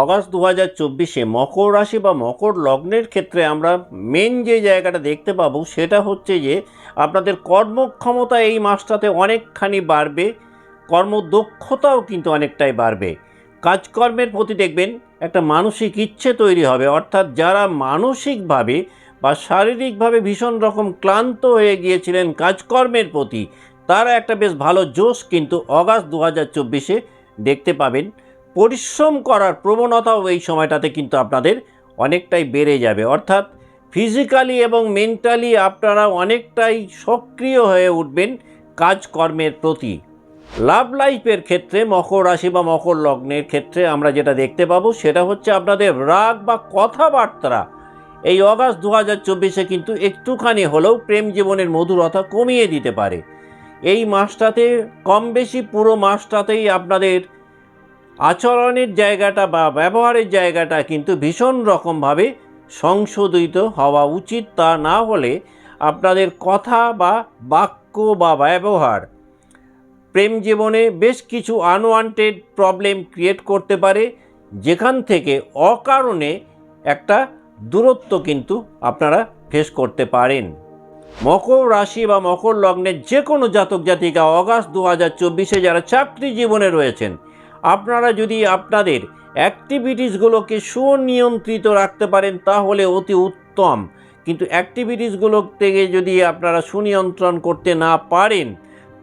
August দু হাজার চব্বিশে মকর রাশি বা মকর লগ্নের ক্ষেত্রে আমরা মেন যে জায়গাটা দেখতে পাবো সেটা হচ্ছে যে আপনাদের কর্মক্ষমতা এই মাসটাতে অনেকখানি বাড়বে, কর্মদক্ষতাও কিন্তু অনেকটাই বাড়বে। কাজকর্মের প্রতি দেখবেন একটা মানসিক ইচ্ছে তৈরি হবে, অর্থাৎ যারা মানসিকভাবে বা শারীরিকভাবে ভীষণ রকম ক্লান্ত হয়ে গিয়েছিলেন কাজকর্মের প্রতি, তারা একটা বেশ ভালো জোশ কিন্তু অগাস্ট দু হাজার চব্বিশে দেখতে পাবেন। পরিশ্রম করার প্রবণতাও এই সময়টাতে কিন্তু আপনাদের অনেকটাই বেড়ে যাবে। অর্থাৎ ফিজিক্যালি এবং মেন্টালি আপনারা অনেকটাই সক্রিয় হয়ে উঠবেন কাজকর্মের প্রতি। লাভ লাইফের ক্ষেত্রে মকর রাশি বা মকর লগ্নের ক্ষেত্রে আমরা যেটা দেখতে পাবো সেটা হচ্ছে আপনাদের রাগ বা কথাবার্তা। এই অগাস্ট দু হাজার চব্বিশে কিন্তু একটুখানি হলেও প্রেম জীবনের মধুরতা কমিয়ে দিতে পারে। এই মাসটাতে কম বেশি পুরো মাসটাতেই আপনাদের আচরণের জায়গাটা বা ব্যবহারের জায়গাটা কিন্তু ভীষণ রকমভাবে সংশোধিত হওয়া উচিত তা না হলে আপনাদের কথা বা বাক্য বা ব্যবহার প্রেম জীবনে বেশ কিছু আনওয়ান্টেড প্রবলেম ক্রিয়েট করতে পারে, যেখান থেকে অকারণে একটা দূরত্ব কিন্তু আপনারা ফেস করতে পারেন। মকর রাশি বা মকর লগ্নের যে কোনো জাতক জাতিকা অগাস্ট দু হাজার চব্বিশে যারা চাকরি জীবনে রয়েছেন আপনারা যদি আপনাদের অ্যাক্টিভিটিসগুলোকে সুনিয়ন্ত্রিত রাখতে পারেন, তাহলে অতি উত্তম। কিন্তু অ্যাক্টিভিটিসগুলো থেকে যদি আপনারা সুনিয়ন্ত্রণ করতে না পারেন,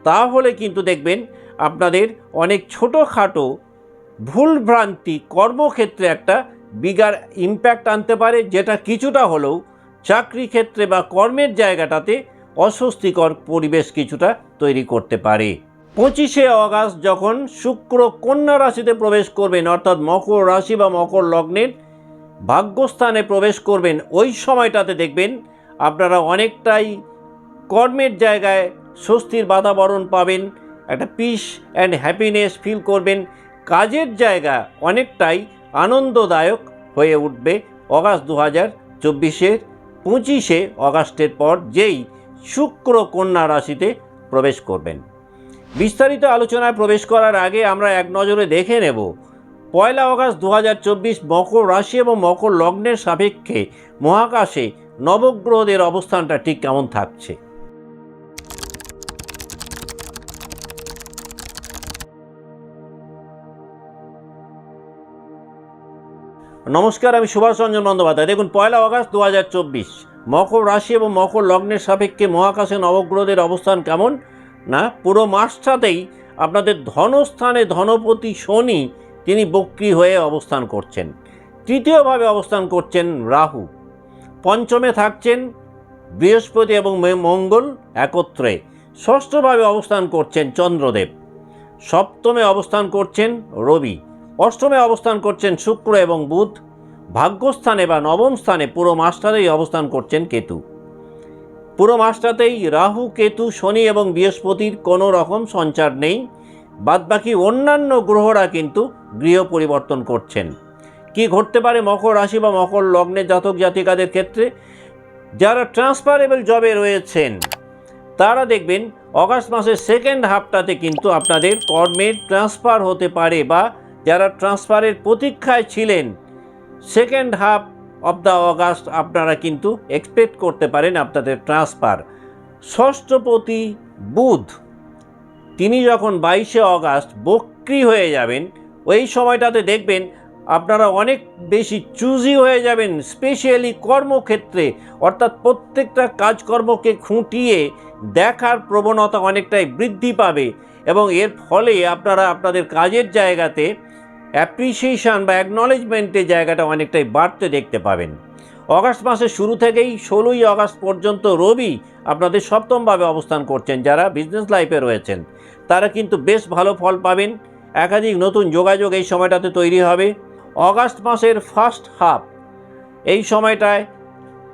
তাহলে কিন্তু দেখবেন আপনাদের অনেক ছোটোখাটো ভুলভ্রান্তি কর্মক্ষেত্রে একটা বিগার ইম্প্যাক্ট আনতে পারে, যেটা কিছুটা হলেও চাকরি ক্ষেত্রে বা কর্মের জায়গাটাতে অস্বস্তিকর পরিবেশ কিছুটা তৈরি করতে পারে। পঁচিশে অগাস্ট যখন শুক্র কন্যা রাশিতে প্রবেশ করবেন, অর্থাৎ মকর রাশি বা মকর লগ্নের ভাগ্যস্থানে প্রবেশ করবেন, ওই সময়টাতে দেখবেন আপনারা অনেকটাই কর্মের জায়গায় স্বস্তির বাতাবরণ পাবেন, একটা পিস অ্যান্ড হ্যাপিনেস ফিল করবেন, কাজের জায়গা অনেকটাই আনন্দদায়ক হয়ে উঠবে অগাস্ট দু হাজার চব্বিশের পঁচিশে অগাস্টের পর যেই শুক্র কন্যা রাশিতে প্রবেশ করবেন। বিস্তারিত আলোচনায় প্রবেশ করার আগে আমরা এক নজরে দেখে নেব। পয়লা অগাস্ট দু হাজার চব্বিশ মকর রাশি এবং মকর লগ্নের সাপেক্ষে মহাকাশে নবগ্রহদের অবস্থানটা ঠিক কেমন থাকছে? নমস্কার, আমি সুভাষ রঞ্জন বন্দ্যোপাধ্যায়। দেখুন, পয়লা অগাস্ট দু হাজার চব্বিশ মকর রাশি এবং মকর লগ্নের সাপেক্ষে মহাকাশে নবগ্রহদের অবস্থান কেমন? না? পুরো মাসটাতেই আপনাদের ধনস্থানে ধনপতি শনি তিনি বক্রি হয়ে অবস্থান করছেন। তৃতীয়ভাবে অবস্থান করছেন রাহু। পঞ্চমে থাকছেন বৃহস্পতি এবং মঙ্গল একত্রে। ষষ্ঠভাবে অবস্থান করছেন চন্দ্রদেব। সপ্তমে অবস্থান করছেন রবি। অষ্টমে অবস্থান করছেন শুক্র এবং বুধ। ভাগ্যস্থানে বা নবম স্থানে পুরো মাসটাতেই অবস্থান করছেন কেতু। পুরো মাসটাতেই রাহু, কেতু, শনি এবং বৃহস্পতির কোনো রকম সঞ্চার নেই। বাদবাকি অন্যান্য গ্রহরা কিন্তু গৃহ পরিবর্তন করছেন। কি ঘটতে পারে মকর রাশি বা মকর লগ্নে জাতক জাতিকাদের ক্ষেত্রে? যারা ট্রান্সফারেবল জবে রয়েছেন, তারা দেখবেন অগাস্ট মাসের সেকেন্ড হাফটাতে কিন্তু আপনাদের কর্মের ট্রান্সফার হতে পারে বা যারা ট্রান্সফারের প্রতীক্ষায় ছিলেন second half of the August আপনারা কিন্তু এক্সপেক্ট করতে পারেন আপনাদের ট্রান্সফার ষষ্ঠপতি বুধ, তিনি যখন বাইশে অগাস্ট বক্রি হয়ে যাবেন, ওই সময়টাতে দেখবেন আপনারা অনেক বেশি চুজি হয়ে যাবেন স্পেশালি কর্মক্ষেত্রে। অর্থাৎ প্রত্যেকটা কাজকর্মকে খুঁটিয়ে দেখার প্রবণতা অনেকটাই বৃদ্ধি পাবে এবং এর ফলে আপনারা আপনাদের কাজের জায়গাতে অ্যাপ্রিসিয়েশন বা অ্যাকনলেজমেন্টের জায়গাটা অনেকটাই বাড়তে দেখতে পাবেন। অগাস্ট মাসের শুরু থেকেই ষোলোই আগস্ট পর্যন্ত রবি আপনাদের সপ্তমভাবে অবস্থান করছেন যারা বিজনেস লাইফে রয়েছেন। তারা কিন্তু বেশ ভালো ফল পাবেন। একাধিক নতুন যোগাযোগ এই সময়টাতে তৈরি হবে। অগাস্ট মাসের ফার্স্ট হাফ এই সময়টায়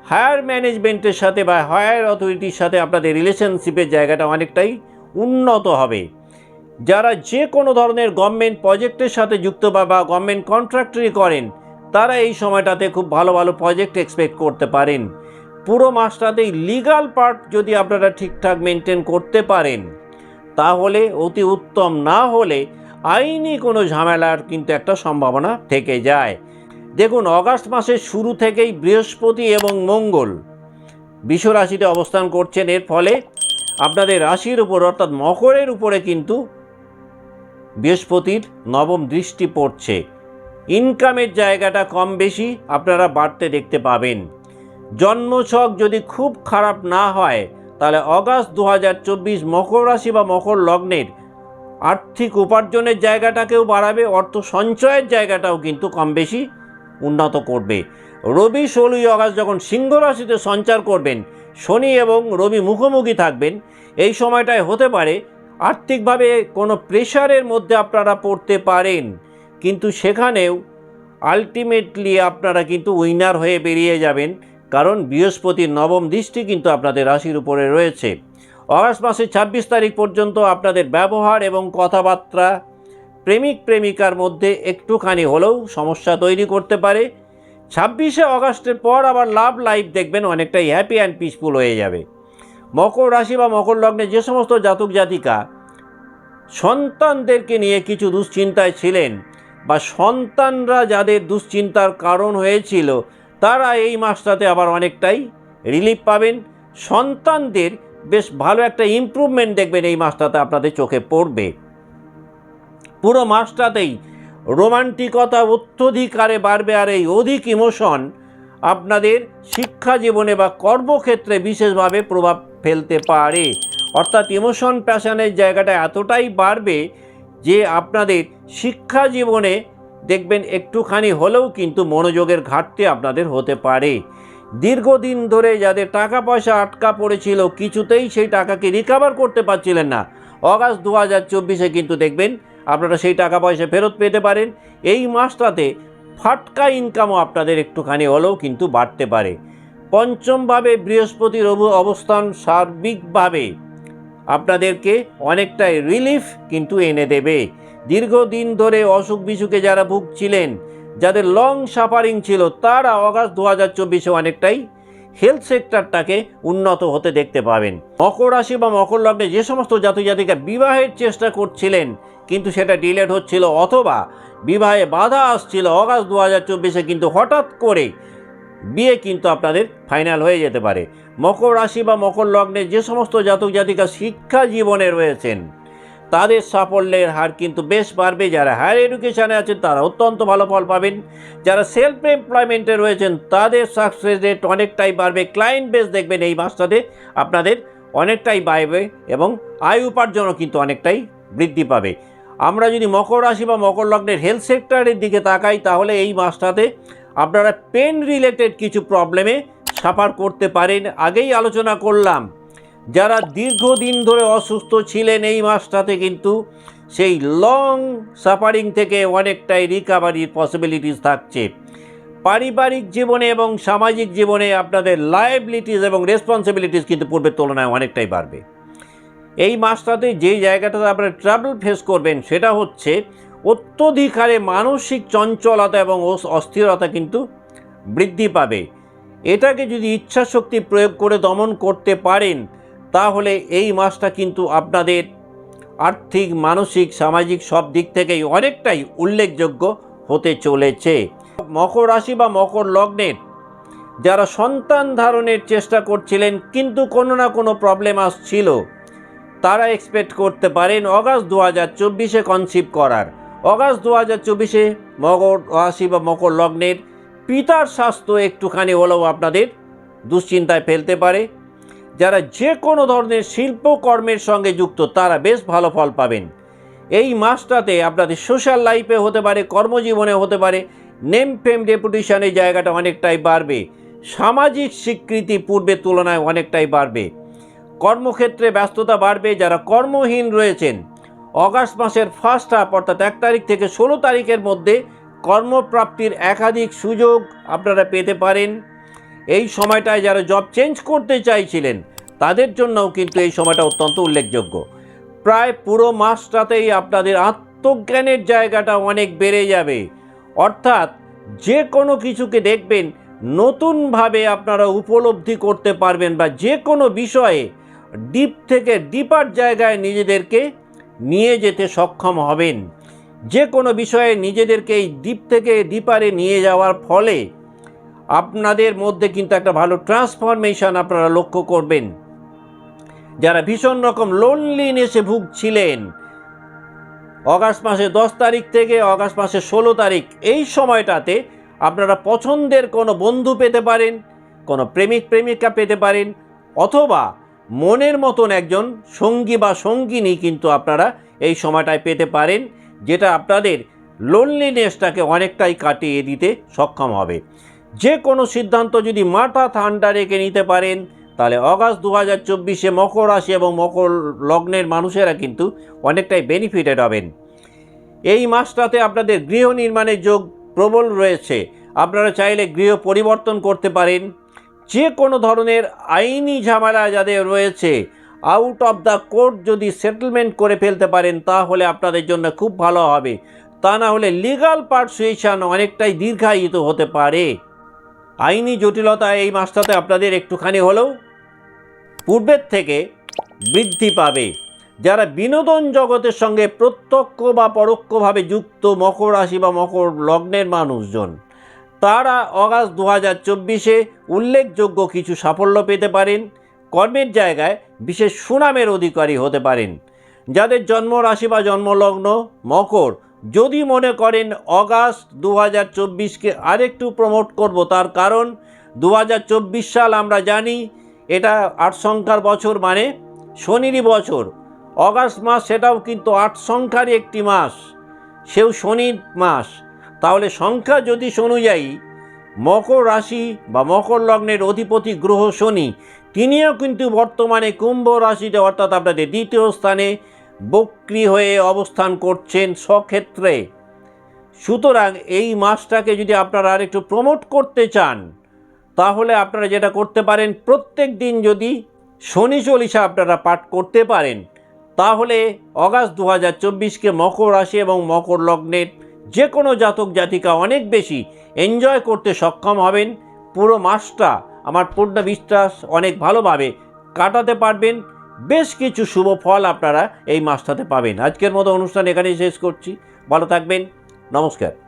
হায়ার ম্যানেজমেন্টের সাথে বা হায়ার অথরিটির সাথে আপনাদের রিলেশনশিপের জায়গাটা অনেকটাই উন্নত হবে। যারা যে কোনো ধরনের গভর্নমেন্ট প্রজেক্টের সাথে যুক্ত বা বা গভর্নমেন্ট কন্ট্রাক্টরি করেন, তারা এই সময়টাতে খুব ভালো ভালো প্রজেক্ট এক্সপেক্ট করতে পারেন। পুরো মাসটাতেই লিগাল পার্ট যদি আপনারা ঠিকঠাক মেনটেন করতে পারেন, তাহলে অতি উত্তম। না হলে আইনি কোনো ঝামেলার কিন্তু একটা সম্ভাবনা থেকে যায়। দেখুন, অগাস্ট মাসের শুরু থেকেই বৃহস্পতি এবং মঙ্গল বিশ্ব রাশিতে অবস্থান করছেন। এর ফলে আপনাদের রাশির উপর অর্থাৎ মকরের উপরে কিন্তু বৃহস্পতির নবম দৃষ্টি পড়ছে। ইনকামের জায়গাটা কম বেশি আপনারা বাড়তে দেখতে পাবেন। জন্মছক যদি খুব খারাপ না হয়, তাহলে অগাস্ট দু হাজার চব্বিশ মকর রাশি বা মকর লগ্নের আর্থিক উপার্জনের জায়গাটাকেও বাড়াবে, অর্থ সঞ্চয়ের জায়গাটাও কিন্তু কম বেশি উন্নত করবে। রবি, ষোলোই অগাস্ট যখন সিংহ রাশিতে সঞ্চার করবেন, শনি এবং রবি মুখোমুখি থাকবেন, এই সময়টায় হতে পারে আর্থিকভাবে কোনো প্রেশারের মধ্যে আপনারা পড়তে পারেন, কিন্তু সেখানেও আলটিমেটলি আপনারা কিন্তু উইনার হয়ে বেরিয়ে যাবেন, কারণ বৃহস্পতির নবম দৃষ্টি কিন্তু আপনাদের রাশির উপরে রয়েছে। অগাস্ট মাসের ছাব্বিশ তারিখ পর্যন্ত আপনাদের ব্যবহার এবং কথাবার্তা প্রেমিক প্রেমিকার মধ্যে একটুখানি হলেও সমস্যা তৈরি করতে পারে। ছাব্বিশে অগাস্টের পর আবার লাভ লাইফ দেখবেন অনেকটাই হ্যাপি অ্যান্ড পিসফুল হয়ে যাবে। মকর রাশি বা মকর লগ্নে যে সমস্ত জাতক জাতিকা সন্তানদেরকে নিয়ে কিছু দুশ্চিন্তায় ছিলেন বা সন্তানরা যাদের দুশ্চিন্তার কারণ হয়েছিল, তারা এই মাসটাতে আবার অনেকটাই রিলিফ পাবেন। সন্তানদের বেশ ভালো একটা ইমপ্রুভমেন্ট দেখবেন এই মাসটাতে আপনাদের চোখে পড়বে। পুরো মাসটাতেই রোমান্টিকতা অত্যধিকারে বাড়বে আর এই অধিক ইমোশন আপনাদের শিক্ষা জীবনে বা কর্মক্ষেত্রে বিশেষভাবে প্রভাব ফেলতে পারে। অর্থাৎ ইমোশন প্যাশনের জায়গাটা এতটাই বাড়বে যে আপনাদের শিক্ষা জীবনে দেখবেন একটুখানি হলেও কিন্তু মনোযোগের ঘাটতি আপনাদের হতে পারে। দীর্ঘদিন ধরে যাদের টাকা পয়সা আটকা পড়েছিল, কিছুতেই সেই টাকাকে রিকভার করতে পারছিলেন না। অগাস্ট দু হাজার চব্বিশে কিন্তু দেখবেন আপনারা সেই টাকা পয়সা ফেরত পেতে পারেন। এই মাসটাতে ফাটকা ইনকামও আপনাদের একটুখানি হলেও কিন্তু বাড়তে পারে। পঞ্চমভাবে বৃহস্পতির অব- অবস্থান সার্বিকভাবে আপনাদেরকে অনেকটাই রিলিফ কিন্তু এনে দেবে। দীর্ঘদিন ধরে অসুখ বিসুখে যারা ভুগছিলেন, যাদের লং সাফারিং ছিল, তারা অগাস্ট দু হাজার চব্বিশে অনেকটাই হেলথ সেক্টরটাকে উন্নত হতে দেখতে পাবেন। মকর রাশি বা মকর লগ্নে যে সমস্ত জাতি জাতিকা বিবাহের চেষ্টা করছিলেন, কিন্তু সেটা ডিলেট হচ্ছিল অথবা বিবাহে বাধা আসছিল অগাস্ট দু হাজার চব্বিশে, কিন্তু হঠাৎ করে বিয়ে কিন্তু আপনাদের ফাইনাল হয়ে যেতে পারে। মকর রাশি বা মকর লগ্নে যে সমস্ত জাতক জাতিকা শিক্ষা জীবনে রয়েছেন, তাদের সাফল্যের হার কিন্তু বেশ বাড়বে। যারা হায়ার এডুকেশানে আছেন, তারা অত্যন্ত ভালো ফল পাবেন। যারা সেলফ এমপ্লয়মেন্টে রয়েছেন, তাদের সাকসেস রেট অনেকটাই বাড়বে। ক্লায়েন্ট বেস দেখবেন এই মাসটাতে আপনাদের অনেকটাই বাড়বে এবং আয় উপার্জনও কিন্তু অনেকটাই বৃদ্ধি পাবে। আমরা যদি মকর রাশি বা মকর লগ্নের হেলথ সেক্টরের দিকে তাকাই, তাহলে এই মাসটাতে আপনারা পেন রিলেটেড কিছু প্রবলেমে সাফার করতে পারেন, আগেই আলোচনা করলাম। যারা দীর্ঘদিন ধরে অসুস্থ ছিলেন এই মাসটাতে কিন্তু সেই লং সাফারিং থেকে অনেকটাই রিকাভারির পসিবিলিটিস থাকছে। পারিবারিক জীবনে এবং সামাজিক জীবনে আপনাদের লায়াবিলিটিস এবং রেসপন্সিবিলিটিস কিন্তু পূর্বের তুলনায় অনেকটাই বাড়বে। এই মাসটাতে যে জায়গাটাতে আপনারা ট্রাভেল ফেস করবেন, সেটা হচ্ছে অত্যধিক হারে মানসিক চঞ্চলতা এবং অস- অস্থিরতা কিন্তু বৃদ্ধি পাবে। এটাকে যদি ইচ্ছাশক্তি প্রয়োগ করে দমন করতে পারেন, তাহলে এই মাসটা কিন্তু আপনাদের আর্থিক, মানসিক, সামাজিক সব দিক থেকেই অনেকটাই উল্লেখযোগ্য হতে চলেছে। মকর রাশি বা মকর লগ্নের যারা সন্তান ধারণের চেষ্টা করছিলেন, কিন্তু কোনো না কোনো প্রবলেম আসছিল, তারা এক্সপেক্ট করতে পারেন অগাস্ট দু হাজার চব্বিশে কনসিভ করার। অগাস্ট দু হাজার চব্বিশে মকর রাশি বা মকর লগ্নের পিতার স্বাস্থ্য একটুখানি হলেও আপনাদের দুশ্চিন্তায় ফেলতে পারে। যারা যে কোনো ধরনের শিল্পকর্মের সঙ্গে যুক্ত, তারা বেশ ভালো ফল পাবেন। এই মাসটাতে আপনাদের সোশ্যাল লাইফে হতে পারে, কর্মজীবনে হতে পারে, নেম ফেম রেপুটেশনের জায়গাটা অনেকটাই বাড়বে। সামাজিক স্বীকৃতি পূর্বের তুলনায় অনেকটাই বাড়বে। কর্মক্ষেত্রে ব্যস্ততা বাড়বে, যারা কর্মহীন রয়েছেন অগাস্ট মাসের ফার্স্ট হাফ অর্থাৎ এক তারিখ থেকে ষোলো তারিখের মধ্যে কর্মপ্রাপ্তির একাধিক সুযোগ আপনারা পেতে পারেন। এই সময়টায় যারা জব চেঞ্জ করতে চাইছিলেন, তাদের জন্যও কিন্তু এই সময়টা অত্যন্ত উল্লেখযোগ্য। প্রায় পুরো মাসটাতেই আপনাদের আত্মজ্ঞানের জায়গাটা অনেক বেড়ে যাবে। অর্থাৎ যে কোনো কিছুকে দেখবেন, নতুনভাবে আপনারা উপলব্ধি করতে পারবেন বা যে কোনো বিষয়ে ডিপ থেকে ডিপার জায়গায় নিজেদেরকে নিয়ে যেতে সক্ষম হবেন। যে কোনো বিষয়ে নিজেদেরকে এই দ্বীপ থেকে দ্বীপারে নিয়ে যাওয়ার ফলে আপনাদের মধ্যে কিন্তু একটা ভালো ট্রান্সফরমেশন আপনারা লক্ষ্য করবেন। যারা ভীষণ রকম লোনলিনেসে ভুগছিলেন, অগাস্ট মাসে দশ তারিখ থেকে অগাস্ট মাসে ষোলো তারিখ, এই সময়টাতে আপনারা পছন্দের কোনো বন্ধু পেতে পারেন, কোনো প্রেমিক, প্রেমিকা পেতে পারেন, অথবা মনের মতন একজন সঙ্গী বা সঙ্গিনী কিন্তু আপনারা এই সময়টায় পেতে পারেন, যেটা আপনাদের লোনলিনেসটাকে অনেকটাই কাটিয়ে দিতে সক্ষম হবে। যে কোনো সিদ্ধান্ত যদি মাথা ঠান্ডা রেখে নিতে পারেন, তাহলে অগাস্ট দু হাজার চব্বিশে মকর রাশি এবং মকর লগ্নের মানুষেরা কিন্তু অনেকটাই বেনিফিটেড হবেন। এই মাসটাতে আপনাদের গৃহ নির্মাণের যোগ প্রবল রয়েছে। আপনারা চাইলে গৃহ পরিবর্তন করতে পারেন। যে কোনো ধরনের আইনি ঝামেলা যাদের রয়েছে আউট অফ দ্য কোর্ট যদি সেটেলমেন্ট করে ফেলতে পারেন, তাহলে আপনাদের জন্য খুব ভালো হবে। তা না হলে লিগাল পার্সুয়েশন অনেকটাই দীর্ঘায়িত হতে পারে। আইনি জটিলতা এই মাসটাতে আপনাদের একটুখানি হলেও পূর্বের থেকে বৃদ্ধি পাবে। যারা বিনোদন জগতের সঙ্গে প্রত্যক্ষ বা পরোক্ষভাবে যুক্ত মকর রাশি বা মকর লগ্নের মানুষজন তারা অগাস্ট দু হাজার চব্বিশে উল্লেখযোগ্য কিছু সাফল্য পেতে পারেন, কর্মের জায়গায় বিশেষ সুনামের অধিকারী হতে পারেন। যাদের জন্ম রাশি বা জন্মলগ্ন, মকর, যদি মনে করেন অগাস্ট দু হাজার চব্বিশকে আরেকটু প্রমোট করব, তার কারণ দু হাজার চব্বিশ সাল আমরা জানি এটা আট সংখ্যার বছর মানে শনিরই বছর। অগাস্ট মাস সেটাও কিন্তু আট সংখ্যারই একটি মাস, সেও শনির মাস। তাহলে সংখ্যা যদি অনুযায়ী মকর রাশি বা মকর লগ্নের অধিপতি গ্রহ শনি, তিনিও কিন্তু বর্তমানে কুম্ভ রাশিতে, অর্থাৎ আপনাদের দ্বিতীয় স্থানে বক্রি হয়ে অবস্থান করছেন স্বক্ষেত্রে সুতরাং এই মাসটাকে যদি আপনারা আর একটু প্রমোট করতে চান, তাহলে আপনারা যেটা করতে পারেন, প্রত্যেক দিন যদি শনি চল্লিশা আপনারা পাঠ করতে পারেন, তাহলে অগাস্ট দু হাজার চব্বিশকে মকর রাশি এবং মকর লগ্নের যে কোনো জাতক জাতিকা অনেক বেশি এনজয় করতে সক্ষম হবেন। পুরো মাসটা আমার পূর্ণ বিশ্বাস অনেক ভালোভাবে কাটাতে পারবেন। বেশ কিছু শুভ ফল আপনারা এই মাসটাতে পাবেন। আজকের মতো অনুষ্ঠান এখানেই শেষ করছি। ভালো থাকবেন। নমস্কার।